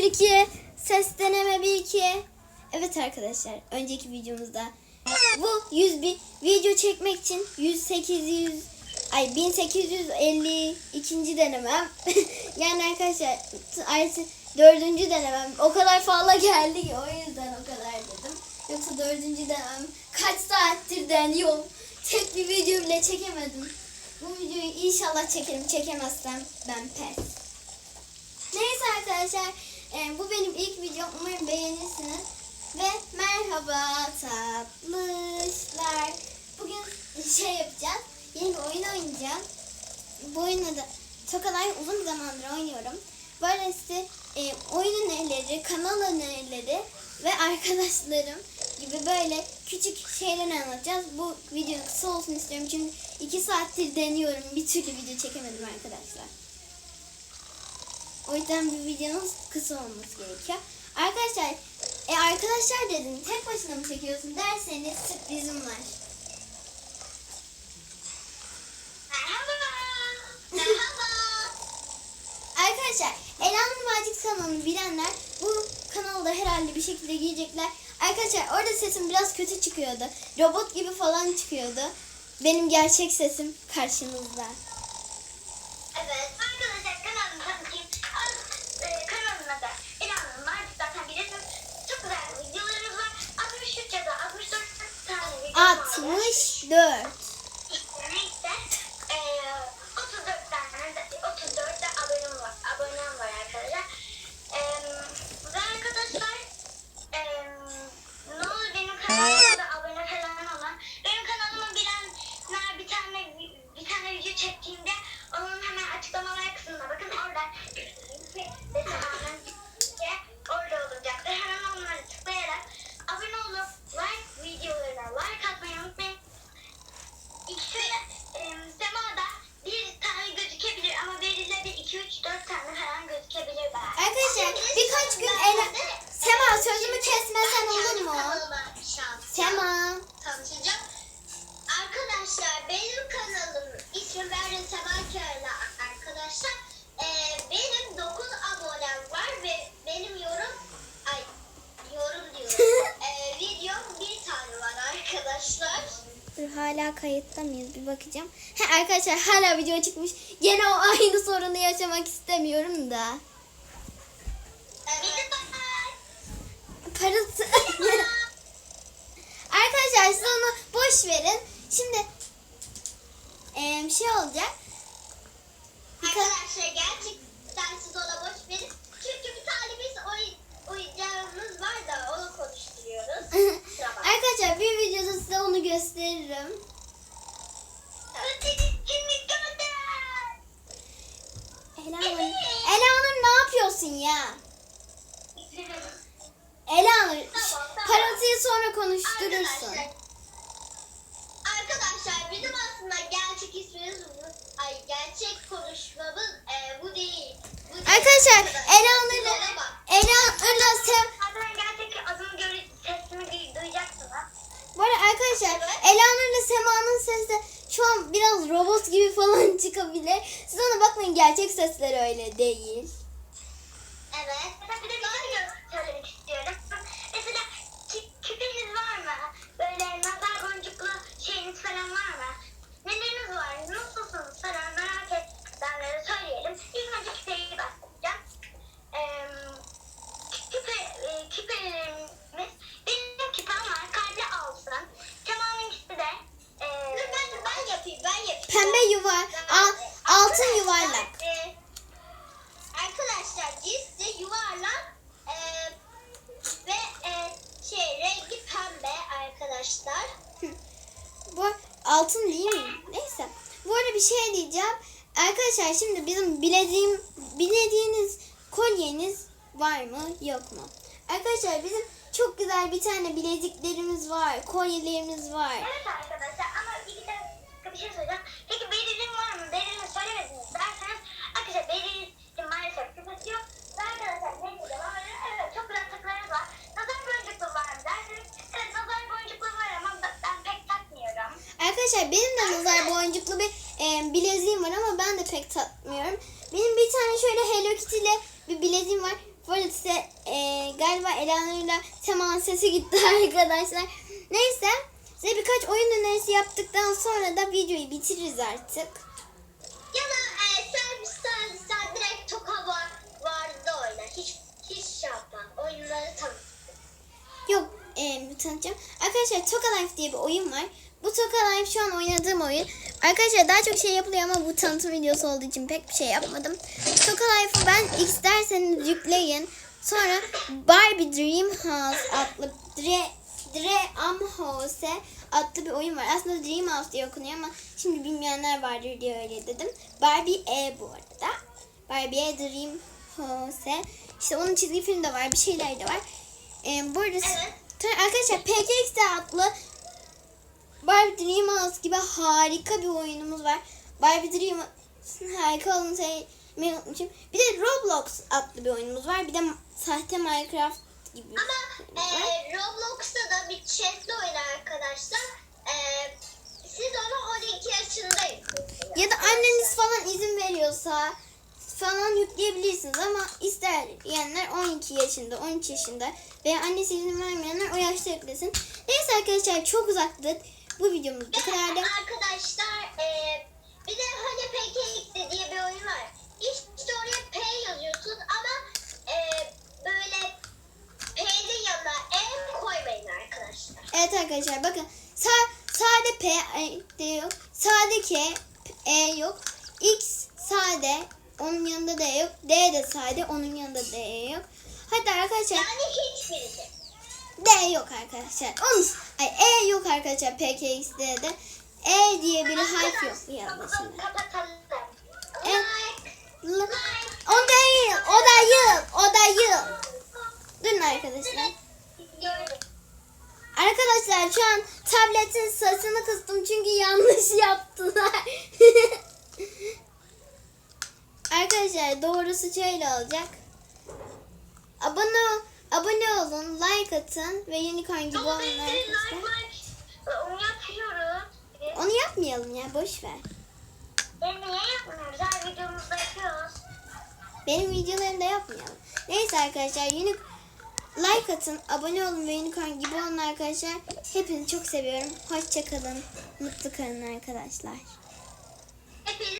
1 2 ses deneme 1 2. Evet arkadaşlar önceki videomuzda bu 100 bir video çekmek için 1800 ay 1852. denemem. yani arkadaşlar artı dördüncü denemem. O kadar fazla geldi ki o yüzden o kadar dedim. Yoksa dördüncü denemem kaç saattir deniyorum. Tek bir video bile çekemedim. Bu videoyu inşallah çekerim. Çekemezsem ben pes. Neyse arkadaşlar e, bu benim ilk videom. Umarım beğenirsiniz. Ve merhaba tatlışlar. Bugün şey yapacağız. Yeni bir oyun oynayacağım. Bu oyunu da çok kadar uzun zamandır oynuyorum. Böyle size e, oyun önerileri, kanal önerileri ve arkadaşlarım gibi böyle küçük şeyler anlatacağız. Bu video kısa olsun istiyorum çünkü iki saattir deniyorum. Bir türlü video çekemedim arkadaşlar. O yüzden bir videonun kısa olması gerekiyor. Arkadaşlar, e arkadaşlar dedin tek başına mı çekiyorsun derseniz sürprizim var. Arkadaşlar Ela'nın Macit kanalını bilenler bu kanalda herhalde bir şekilde giyecekler. Arkadaşlar orada sesim biraz kötü çıkıyordu. Robot gibi falan çıkıyordu. Benim gerçek sesim karşınızda. Evet, 64. Neyse, e, 34 tane de, 34 de abonem var, abonem var arkadaşlar. E, ve arkadaşlar, e, ne olur benim kanalıma da abone falan olan, benim kanalımı bilenler bir tane bir tane video çektiğimde onun hemen açıklamalar kısmına bakın tamamen orada olacaktır. Hemen onları tıklayarak abone olup like videolarına like atmayı unutmayın. İkisi e, semada bir tane gözükebilir ama belirli bir iki üç dört tane falan gözükebilir belki. Arkadaşlar birkaç gün Ela... Sema sözümü kesmesen olur mu? Sema. Tanıtacağım. Arkadaşlar benim kanalım ismi Berrin Sebaköylü arkadaşlar. Ee, benim 9 abonem var ve benim yorum ay yorum diyorum. ee, videom bir tane var arkadaşlar. Dur hala kayıtta mıyız bir bakacağım. He, arkadaşlar hala video çıkmış. Gene o aynı sorunu yaşamak istemiyorum da. Parası... arkadaşlar siz onu boş verin. Şimdi eee, şey olacak. Arkadaşlar gerçekten siz ona boş verin. Çünkü bir tane biz oy, oyuncağımız var da onu konuşturuyoruz. Arkadaşlar bir videoda size onu gösteririm. Elanur, Elanur ne yapıyorsun ya? Elanur Tamam, tamam. parasıyı sonra konuşturursun. Arkadaşlar, arkadaşlar bizim aslında gerçek ismimiz bu. Ay gerçek konuşmamız e, bu değil. Bu değil. Arkadaşlar Elanur'la. Elanur'la Sem Zaten gerçek adımı görüp sesimi duy- duyacaksınız. Bu arada arkadaşlar Evet. Elanur'la Sema'nın sesi de şu an biraz robot gibi falan çıkabilir. Siz ona bakmayın gerçek sesleri öyle değil. Altın değil mi? Neyse. Bu arada bir şey diyeceğim. Arkadaşlar şimdi bizim bileziğim, bilediğiniz kolyeniz var mı yok mu? Arkadaşlar bizim çok güzel bir tane bileziklerimiz var, kolyelerimiz var. Evet arkadaşlar ama bir dakika bir şey söyleyeceğim. Peki belirlim var mı? Belirlim söylemediniz derseniz arkadaşlar belirlim Arkadaşlar benim de nazar boncuklu bir e, bileziğim var ama ben de pek takmıyorum. Benim bir tane şöyle Hello Kitty ile bir bileziğim var. Bu arada size heyecanıyla Sema'nın sesi gitti arkadaşlar. Neyse size birkaç oyun önerisi yaptıktan sonra da videoyu bitiririz artık. Ya da e, sen, sen, sen direkt toka var, vardı oyna. Hiç, hiç şey yapma. Oyunları tabii. Yok e, tanıtacağım. Arkadaşlar Toka Life diye bir oyun var. Bu Toka Life şu an oynadığım oyun. Arkadaşlar daha çok şey yapılıyor ama bu tanıtım videosu olduğu için pek bir şey yapmadım. Toka Life'ı ben isterseniz yükleyin. Sonra Barbie Dream House adlı Dre, Dream House adlı bir oyun var. Aslında Dream House diye okunuyor ama şimdi bilmeyenler vardır diye öyle dedim. Barbie E bu arada. Barbie E Dream House. İşte onun çizgi film de var, bir şeyler de var. Ee, bu arada Evet. Arkadaşlar PKX adlı Barbie Dream House gibi harika bir oyunumuz var. Barbie Dream House'un harika olduğunu söylemeyi unutmuşum. Bir de Roblox adlı bir oyunumuz var. Bir de sahte Minecraft gibi Ama e, Roblox'ta da bir chatli oyun arkadaşlar. E, siz onu 12 yaşında yüklüyorsunuz. Ya da anneniz falan izin veriyorsa falan yükleyebilirsiniz ama ister diyenler 12 yaşında, 13 yaşında veya annesi izin vermeyenler o yaşta yüklesin. Neyse arkadaşlar çok uzattık. Bu videomuz bu kadardı. Arkadaşlar e, bir de hani PKX diye bir oyun var. İşte oraya P yazıyorsunuz ama e, böyle P'nin yanına M koymayın arkadaşlar. Evet arkadaşlar bakın sa sade P e, de yok. Sade K E yok. X sade onun yanında D yok. D de sade onun yanında D yok. Hatta arkadaşlar Yani hiçbirisi. D yok arkadaşlar. Onun, ay E yok arkadaşlar PKX'de de. E diye bir harf yok bir. Kapatalım. E- O değil, o da yıl, o da yıl. Durun arkadaşlar. Arkadaşlar şu an tabletin sesini kıstım çünkü yanlış yaptılar. arkadaşlar doğrusu şöyle olacak. Abone abone olun, like atın ve unicorn gibi olun ben arkadaşlar. onu yapıyorum. Onu yapmayalım ya boş ver. E niye yapmıyoruz? Her videomuzda yapıyoruz. Benim videolarımda yapmayalım. Neyse arkadaşlar uni like atın, abone olun ve unicorn gibi olun arkadaşlar. Hepinizi çok seviyorum. Hoşça kalın. Mutlu kalın arkadaşlar. Hepiniz